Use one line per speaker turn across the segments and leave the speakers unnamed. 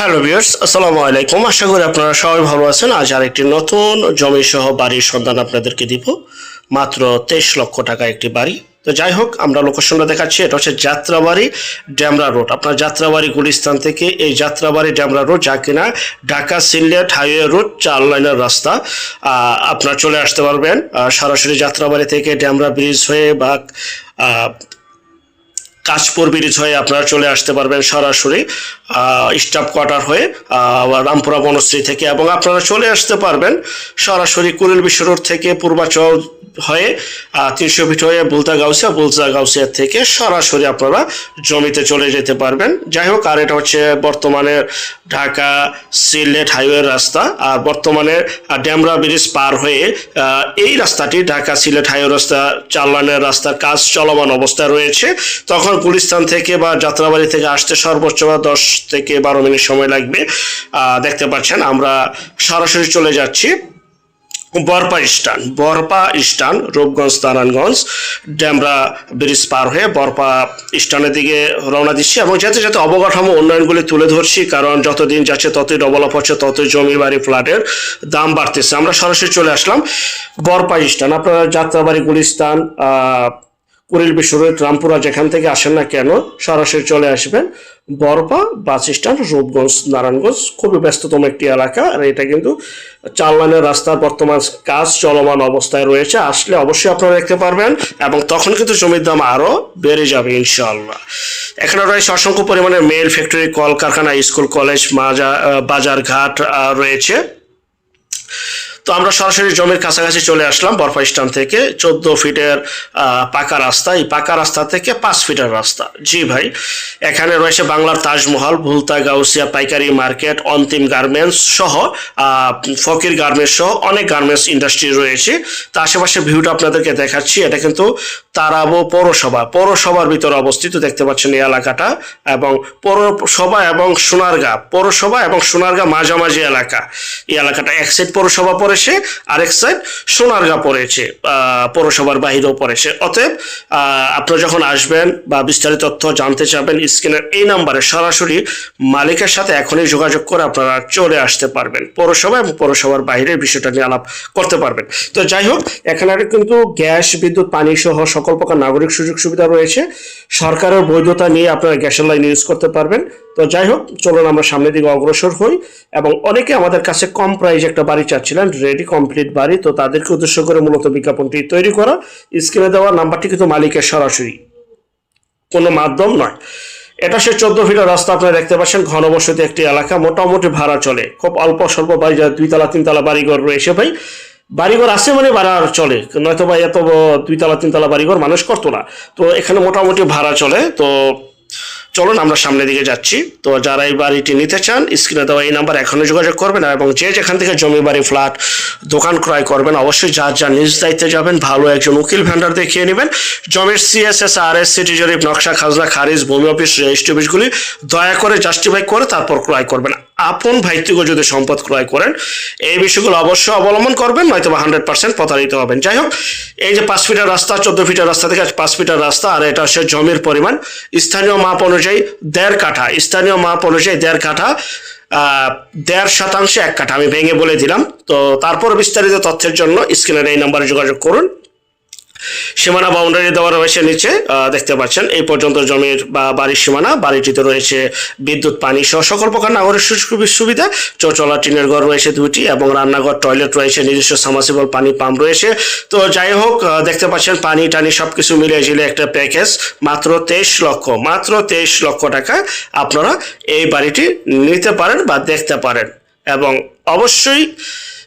Hello viewers, আসসালামু আলাইকুম। আশা করি আপনারা সবাই ভালো আছেন। আজ আরেকটি নতুন জমি সহ বাড়ির সন্ধান আপনাদেরকে দিব। মাত্র তেইশ লক্ষ টাকা একটি বাড়ি। তো যাই হোক, আমরা লোকেশনটা দেখাচ্ছি। এটা হচ্ছে যাত্রাবাড়ি ড্যামরা রোড। আপনার যাত্রাবাড়ি গুলিস্তান থেকে এই যাত্রাবাড়ি ড্যামরা রোড যা কিনা ঢাকা সিলেট হাইওয়ে রোড চার লাইনের রাস্তা। আপনারা চলে আসতে পারবেন। সরাসরি যাত্রাবাড়ি থেকে ড্যামরা ব্রিজ হয়ে বা কাশপুর ব্রিজ হয়ে আপনারা চলে আসতে পারবেন সরাসরি স্টাফ কোয়ার্টার হয়ে রামপুরা বনশ্রী থেকে এবং আপনারা চলে আসতে পারবেন সরাসরি কুড়িল বিশ্ব রোড থেকে পূর্বাচল হয়ে তিনশো ফিট হয়ে বুলতা গাউসিয়া বুলতা গাউসিয়া থেকে সরাসরি আপনারা জমিতে চলে যেতে পারবেন। যাই হোক, আর এটা হচ্ছে বর্তমানে ঢাকা সিলেট হাইওয়ে রাস্তা, আর বর্তমানে ড্যামরা ব্রিজ পার হয়ে এই রাস্তাটি ঢাকা সিলেট হাইওয়ে রাস্তা চার লাইনের রাস্তার কাজ চলমান অবস্থায় রয়েছে। তখন গুলিস্তান থেকে বা যাত্রাবাড়ি থেকে আসতে সর্বোচ্চ বা দশ থেকে বারো মিনিট সময় লাগবে। দেখতে পাচ্ছেন আমরা সরাসরি চলে যাচ্ছি। Borpa stand Borpa stand, Rupganj, Narayanganj, Demra bridge পার হয়ে বরপা স্টানের দিকে রওনা দিচ্ছি এবং যাতে যাতে অবকাঠামো উন্নয়নগুলি তুলে ধরছি, কারণ যতদিন যাচ্ছে ততই ডেভেলপ হচ্ছে, ততই জমি বাড়ি, ফ্ল্যাটের দাম বাড়তেছে। আমরা সরাসরি চলে আসলাম বরপা স্টান। আপনারা যাত্রাবাড়ি, গুলিস্তান কুড়িল বিশ্বরোড রামপুরা, যেখান থেকে আসেন না কেন, সরাসরি চলে আসবেন। বরপা বাস স্ট্যান্ড, রূপগঞ্জ, নারায়ণগঞ্জ, খুবই ব্যস্ততম একটি এলাকা। আর এটা কিন্তু চার লাইনের রাস্তার বর্তমান কাজ, চলমান অবস্থায় রয়েছে। আসলে অবশ্যই আপনারা দেখতে পারবেন এবং তখন কিন্তু জমির দাম আরও বেড়ে যাবে ইনশাল্লাহ এখানে রয়েছে অসংখ্য পরিমাণে মেল ফ্যাক্টরি কলকারখানা, স্কুল, কলেজ, মাজা বাজার ঘাট রয়েছে। তো আমরা সরাসরি জমির কাছাকাছি চলে আসলাম বরফা স্ট্যান্ড থেকে। চোদ্দ ফিটের পাকা রাস্তা। এই পাকা রাস্তা থেকে পাঁচ ফিটের রাস্তা। জি ভাই, এখানে রয়েছে বাংলার তাজমহল, ভুলতা, গাউসিয়া, পাইকারি মার্কেট, অন্তিম গার্মেন্টস সহ ফকির গার্মেন্টস সহ অনেক গার্মেন্টস ইন্ডাস্ট্রি রয়েছে। তা আশেপাশে ভিউটা আপনাদেরকে দেখাচ্ছি। এটা কিন্তু তারাবো পৌরসভা। পৌরসভার ভিতরে অবস্থিত, দেখতে পাচ্ছেন এই এলাকাটা। এবং পৌরসভা এবং সোনারগাঁ। পৌরসভা এবং সোনারগাঁ মাঝামাঝি এলাকা। এই এলাকাটা এক সাইড পৌরসভা পড়েছে আরেক সাইড সোনারগাঁ পড়েছে পৌরসভার বাহিরেও পড়েছে। অতএব আপনারা যখন আসবেন বা বিস্তারিত তথ্য জানতে চাবেন, স্ক্রিনের এই নাম্বারে সরাসরি মালিকের সাথে এখনই যোগাযোগ করে আপনারা চলে আসতে পারবেন। পৌরসভা এবং পৌরসভার বাইরের বিষয়টা নিয়ে আলাপ করতে পারবেন। তো যাই হোক, এখানে কিন্তু গ্যাস, বিদ্যুৎ, পানি সহ সকল প্রকার নাগরিক সুযোগ সুবিধা রয়েছে। সরকারের বৈধতা নিয়ে আপনারা গ্যাসের লাইন ইউজ করতে পারবেন। তো যাই হোক, চলুন আমরা সামনের দিকে অগ্রসর হই এবং অনেকে আমাদের কাছে কম প্রাইজে একটা বাড়ি চাচ্ছিলেন রেডি কমপ্লিট বাড়ি। তো তাদেরকে উদ্দেশ্য করে মূলত বিজ্ঞাপনটি তৈরি করা। স্ক্রিনে দেওয়া নাম্বারটি কিন্তু মালিকের সরাসরি। কোনো মাধ্যম নয়। এটা সে চোদ্দ ফিটের রাস্তা আপনারা দেখতে পাচ্ছেন, ঘনবসতি একটি এলাকা, মোটামুটি ভাড়া চলে। খুব অল্প, স্বল্প বাড়ি, যা দুইতলা, তিনতলা বাড়িঘর রয়েছে ভাই। বাড়িঘর আছে মানে ভাড়া চলে। নয়তো বা এত দুইতলা, তিনতলা বাড়িঘর মানুষ করতো না। তো এখানে মোটামুটি ভাড়া চলে। তো চলুন আমরা সামনের দিকে যাচ্ছি। তো যারা এই বাড়িটি নিতে চান স্ক্রিনে দেওয়া এই নাম্বার এখনও যোগাযোগ করবেন এবং যে যেখান থেকে জমি বাড়ি ফ্ল্যাট দোকান ক্রয় করবেন, অবশ্যই যার যার নিজ দায়িত্বে যাবেন, ভালো একজন উকিল ভ্যান্ডার দেখিয়ে নেবেন। জমির সিএসএস আর এস সিটি জরিপ নকশা, খাজনা, খারিজ, ভূমি অফিস রেজিস্ট্রি অফিসগুলি দয়া করে জাস্টিফাই করে তারপর ক্রয় করবেন। আপন ভাইত্যিক যদি সম্পদ ক্রয় করেন, এই বিষয়গুলো অবশ্যই অবলম্বন করবেন নয়তো বা হান্ড্রেড পার্সেন্ট প্রতারিত হবেন। যাই হোক, এই যে পাঁচ ফিটার রাস্তা, চোদ্দ ফিটার রাস্তা থেকে পাঁচ ফিটার রাস্তা, আর এটা হচ্ছে জমির পরিমাণ। স্থানীয় মাপ অনুযায়ী দেড় কাঠা, স্থানীয় মাপ অনুযায়ী দেড় কাঠা দেড় শতাংশে এক কাঠা, আমি ভেঙে বলে দিলাম। তো তারপর বিস্তারিত তথ্যের জন্য স্ক্রিনের এই নাম্বারে যোগাযোগ করুন। সীমানা বাউন্ডারি দেওয়া রয়েছে নিচে দেখতে পাচ্ছেন, এই পর্যন্ত জমির বা বাড়ির সীমানা, বাড়িটিতে রয়েছে বিদ্যুৎ, পানি সহ সকল প্রকার নাগরিক সুবিধা। চৌচলা, টিনের ঘর রয়েছে দুটি এবং রান্নাঘর টয়লেট রয়েছে, নিজস্ব সামাসিবল পানি পাম্প রয়েছে। তো যাই হোক দেখতে পাচ্ছেন, পানি টানি সব কিছু মিলিয়ে ঝিলে একটা প্যাকেজ মাত্র তেইশ লক্ষ, মাত্র তেইশ লক্ষ টাকা আপনারা এই বাড়িটি নিতে পারেন বা দেখতে পারেন। এবং অবশ্যই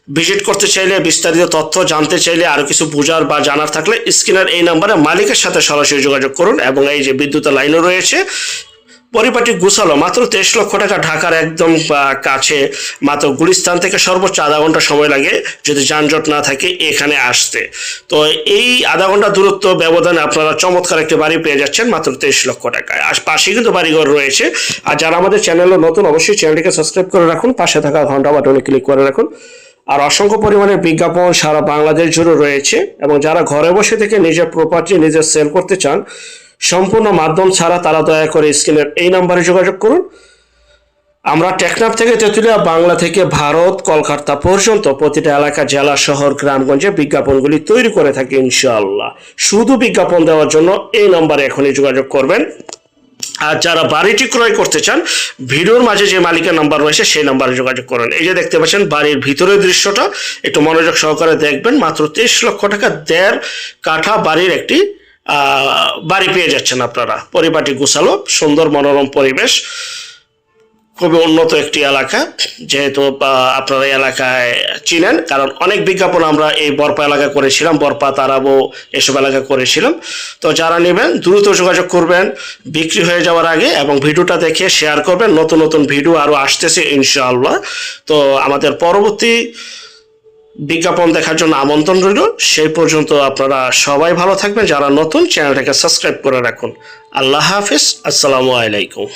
ভিজিট করতে চাইলে, বিস্তারিত তথ্য জানতে চাইলে, আরও কিছু বোঝার বা জানার থাকলে স্ক্রিনের এই নাম্বারে মালিকের সাথে সরাসরি যোগাযোগ করুন এবং এই যে বিদ্যুতের লাইনও রয়েছে, পরিপাটি গুছালো। মাত্র তেইশ লক্ষ টাকা ঢাকার একদম কাছে। মাত্র গুলিস্তান থেকে সর্বোচ্চ আধা ঘণ্টা সময় লাগে যদি যানজট না থাকে এখানে আসতে। তো এই আধা ঘণ্টা দূরত্ব ব্যবধানে আপনারা চমৎকার একটি বাড়ি পেয়ে যাচ্ছেন মাত্র তেইশ লক্ষ টাকায়। আর পাশে কিন্তু বাড়িঘর রয়েছে। আর যারা আমাদের চ্যানেলে নতুন, অবশ্যই চ্যানেলটিকে সাবস্ক্রাইব করে রাখুন। পাশে থাকা ঘণ্টা বাটনে ক্লিক করে রাখুন। আর অসংখ্য পরিমাণে বিজ্ঞাপন সারা বাংলাদেশ জুড়ে রয়েছে এবং যারা ঘরে বসে থেকে নিজের প্রপার্টি নিজের সেল করতে চান, সম্পূর্ণ মাধ্যম ছাড়া তারা দয়া করে স্ক্রিনের এই নাম্বারে যোগাযোগ করুন। আমরা টেকনাফ থেকে তেঁতুলিয়া, বাংলা থেকে ভারত, কলকাতা পর্যন্ত প্রতিটা এলাকা, জেলা, শহর, গ্রামগঞ্জে বিজ্ঞাপনগুলি তৈরি করে থাকি ইনশাআল্লাহ। শুধু বিজ্ঞাপন দেওয়ার জন্য এই নম্বরে এখনই যোগাযোগ করবেন। আর যারা বাড়িটি ক্রয় করতে চান, ভিডিওর মাঝে যে মালিকের নাম্বার রয়েছে, সেই নাম্বারে যোগাযোগ করেন। এই যে দেখতে পাচ্ছেন, বাড়ির ভিতরের দৃশ্যটা, একটু মনোযোগ সহকারে দেখবেন, মাত্র তেইশ লক্ষ টাকা দেড় কাঠা বাড়ির একটি বাড়ি পেয়ে যাচ্ছেন আপনারা। পরিবারটি গুছালো, সুন্দর মনোরম পরিবেশ। খুবই উন্নত একটি এলাকা। যেহেতু আপনারা এই এলাকায় চিনেন, কারণ অনেক বিজ্ঞাপন আমরা এই বরপা এলাকা করেছিলাম, বরপা, তারাবো এসব এলাকা করেছিলাম। তো যারা নেবেন, দ্রুত যোগাযোগ করবেন, বিক্রি হয়ে যাওয়ার আগে এবং ভিডিওটা দেখে শেয়ার করবেন, নতুন নতুন ভিডিও আরও আসতেছে, ইনশাআল্লাহ। তো আমাদের পরবর্তী বিজ্ঞাপন দেখার জন্য আমন্ত্রণ রইল। সেই পর্যন্ত আপনারা সবাই ভালো থাকবেন। যারা নতুন, চ্যানেলটাকে সাবস্ক্রাইব করে রাখুন। আল্লাহ হাফিজ, আসসালামু আলাইকুম।